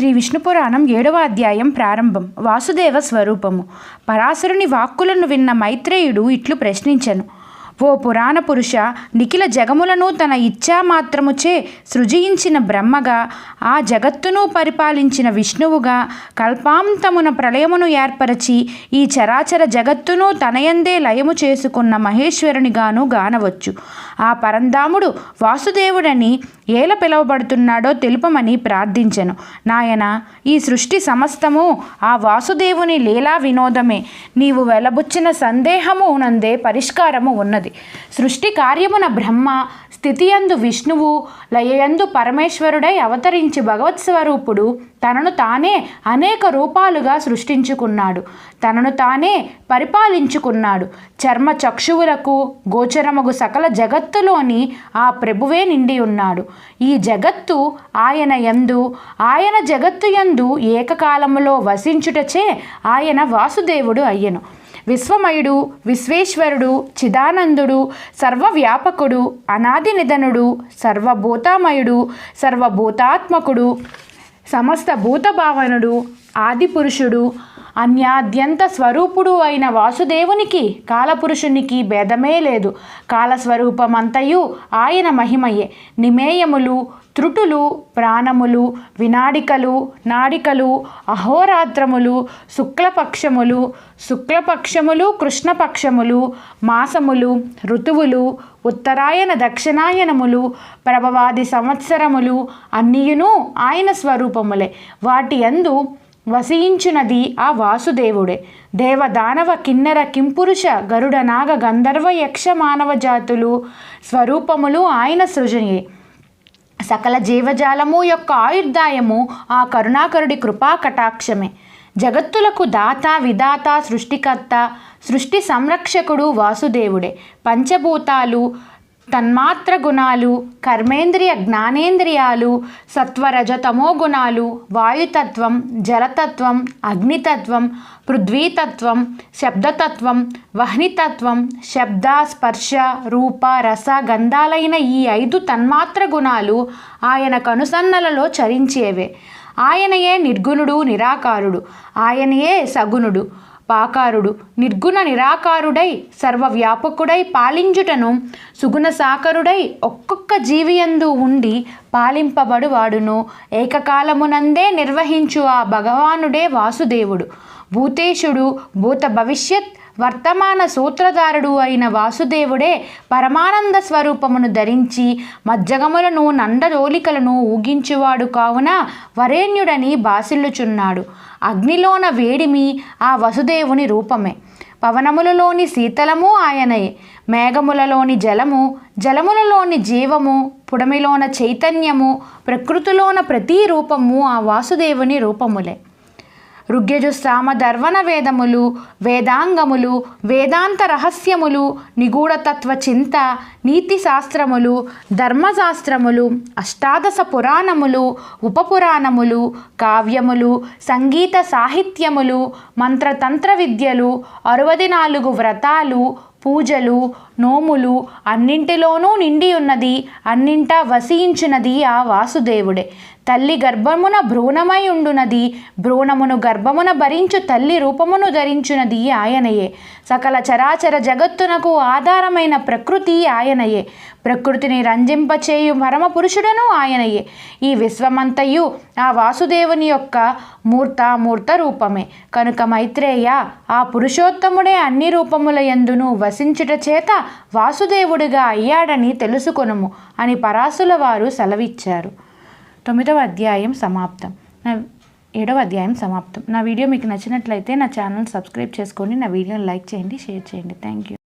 శ్రీ విష్ణు పురాణం ఏడవ అధ్యాయం ప్రారంభం. వాసుదేవ స్వరూపము. పరాశరుని వాక్కులను విన్న మైత్రేయుడు ఇట్లు ప్రశ్నించెను. ఓ పురాణ పురుష నిఖిల జగములను తన ఇచ్ఛా మాత్రముచే సృజించిన బ్రహ్మగా ఆ జగత్తును పరిపాలించిన విష్ణువుగా కల్పాంతమున ప్రళయమును ఏర్పరచి ఈ చరాచర జగత్తును తనయందే లయము చేసుకున్న మహేశ్వరునిగాను గానవచ్చు. ఆ పరంధాముడు వాసుదేవుడని ఏల పిలువబడుతున్నాడో తెలుపమని ప్రార్థించెను. నాయన ఈ సృష్టి సమస్తము ఆ వాసుదేవుని లీలా వినోదమే. నీవు వెలబుచ్చిన సందేహము నందే పరిష్కారము ఉన్నది. సృష్టి కార్యమున బ్రహ్మ స్థితియందు విష్ణువు లయయందు పరమేశ్వరుడై అవతరించి భగవత్ స్వరూపుడు తనను తానే అనేక రూపాలుగా సృష్టించుకున్నాడు. తనను తానే పరిపాలించుకున్నాడు. చర్మ చక్షువులకు గోచరముగు సకల జగత్తులోని ఆ ప్రభువే నిండి ఉన్నాడు. ఈ జగత్తు ఆయన యందు ఆయన జగత్తు యందు ఏకకాలములో వసించుటచే ఆయన వాసుదేవుడు అయ్యను. విశ్వమయుడు విశ్వేశ్వరుడు చిదానందుడు సర్వవ్యాపకుడు అనాది నిధనుడు సర్వభూతామయుడు సర్వభూతాత్మకుడు సమస్త భూతభావనుడు ఆదిపురుషుడు అన్యాద్యంత స్వరూపుడు అయిన వాసుదేవునికి కాలపురుషునికి భేదమే లేదు. కాలస్వరూపమంతయు ఆయన మహిమయే. నిమేయములు త్రుటులు ప్రాణములు వినాడికలు నాడికలు అహోరాత్రములు శుక్లపక్షములు శుక్లపక్షములు కృష్ణపక్షములు మాసములు ఋతువులు ఉత్తరాయణ దక్షిణాయనములు ప్రభవాది సంవత్సరములు అన్నియును ఆయన స్వరూపములే. వాటి యందు వసించునది ఆ వాసుదేవుడే. దేవదానవ కిన్నెర కింపురుష గరుడ నాగ గంధర్వ యక్ష మానవ జాతులు స్వరూపములు ఆయన సృజనియే. సకల జీవజాలము యొక్క ఆయుర్దాయము ఆ కరుణాకరుడి కృపా కటాక్షమే జగత్తులకు దాత విధాత సృష్టికర్త సృష్టి సంరక్షకుడు వాసుదేవుడే. పంచభూతాలు తన్మాత్ర గుణాలు కర్మేంద్రియ జ్ఞానేంద్రియాలు సత్వరజతమో గుణాలు వాయుతత్వం జలతత్వం అగ్నితత్వం పృథ్వీతత్వం శబ్దతత్వం వహ్నితత్వం శబ్ద స్పర్శ రూప రస గంధాలైన ఈ ఐదు తన్మాత్ర గుణాలు ఆయన కనుసన్నలలో చరించేవే. ఆయనయే నిర్గుణుడు నిరాకారుడు. ఆయనయే సగుణుడు. పాకారుడు నిర్గుణ నిరాకారుడై సర్వవ్యాపకుడై పాలించుటను సుగుణ సాకరుడై ఒక్కొక్క జీవియందు ఉండి పాలింపబడువాడును. ఏకకాలమునందే నిర్వహించు ఆ భగవానుడే వాసుదేవుడు. భూతేశుడు భూత భవిష్యత్ వర్తమాన సూత్రధారుడు అయిన వాసుదేవుడే పరమానంద స్వరూపమును ధరించి మజ్జగములను నందరోలికలను ఊగించువాడు కావున వరేణ్యుడని బాసిల్లుచున్నాడు. అగ్నిలోన వేడిమి ఆ వసుదేవుని రూపమే. పవనములలోని శీతలము ఆయనయే మేఘములలోని జలము జలములలోని జీవము పుడమిలోన చైతన్యము ప్రకృతిలోన ప్రతి రూపము ఆ వాసుదేవుని రూపములే. ఋగ్యజుస్సామ దర్వణ వేదములు వేదాంగములు వేదాంత రహస్యములు నిగూఢతత్వ చింత నీతి శాస్త్రములు ధర్మశాస్త్రములు అష్టాదశ పురాణములు ఉపపురాణములు కావ్యములు సంగీత సాహిత్యములు మంత్రతంత్ర విద్యలు అరవది నాలుగు వ్రతాలు పూజలు నోములు అన్నింటిలోనూ నిండి ఉన్నది అన్నింటా వసించున్నది ఆ వాసుదేవుడే. తల్లి గర్భమున భ్రూణమై ఉండునది భ్రూణమును గర్భమున భరించు తల్లి రూపమును ధరించునది ఆయనయే. సకల చరాచర జగత్తునకు ఆధారమైన ప్రకృతి ఆయనయే. ప్రకృతిని రంజింపచేయు పరమ పురుషుడను ఆయనయే. ఈ విశ్వమంతయు ఆ వాసుదేవుని యొక్క మూర్తామూర్త రూపమే. కనుక మైత్రేయ ఆ పురుషోత్తముడే అన్ని రూపముల ఎందును వసించుట చేత వాసుదేవుడిగా అయ్యాడని తెలుసుకొనుము అని పరాశుల వారు సెలవిచ్చారు. తొమ్మిదవ అధ్యాయం సమాప్తం. నా ఏడవ అధ్యాయం సమాప్తం. నా వీడియో మీకు నచ్చినట్లయితే నా ఛానల్ సబ్స్క్రైబ్ చేసుకోండి నా వీడియోని లైక్ చేయండి షేర్ చేయండి. Thank you.